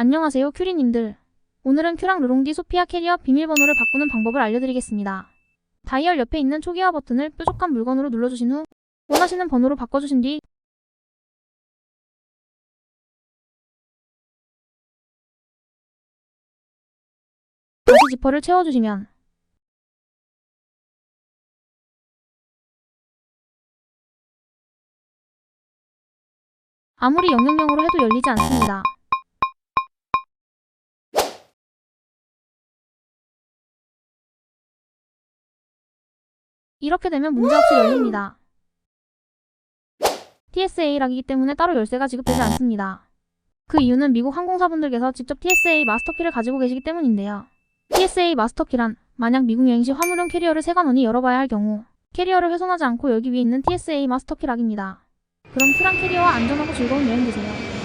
안녕하세요 큐리님들. 오늘은 큐랑 르롱디 소피아 캐리어 비밀번호를 바꾸는 방법을 알려드리겠습니다. 다이얼 옆에 있는 초기화 버튼을 뾰족한 물건으로 눌러주신 후 원하시는 번호로 바꿔주신 뒤 다시 지퍼를 채워주시면 아무리 000으로 해도 열리지 않습니다. 이렇게 되면 문제없이 열립니다. TSA락이기 때문에 따로 열쇠가 지급되지 않습니다. 그 이유는 미국 항공사분들께서 직접 TSA 마스터키를 가지고 계시기 때문인데요. TSA 마스터키란 만약 미국 여행 시 화물용 캐리어를 세관원이 열어봐야 할 경우 캐리어를 훼손하지 않고 열기 위해 있는 TSA 마스터키락입니다. 그럼 큐랑 캐리어와 안전하고 즐거운 여행 되세요.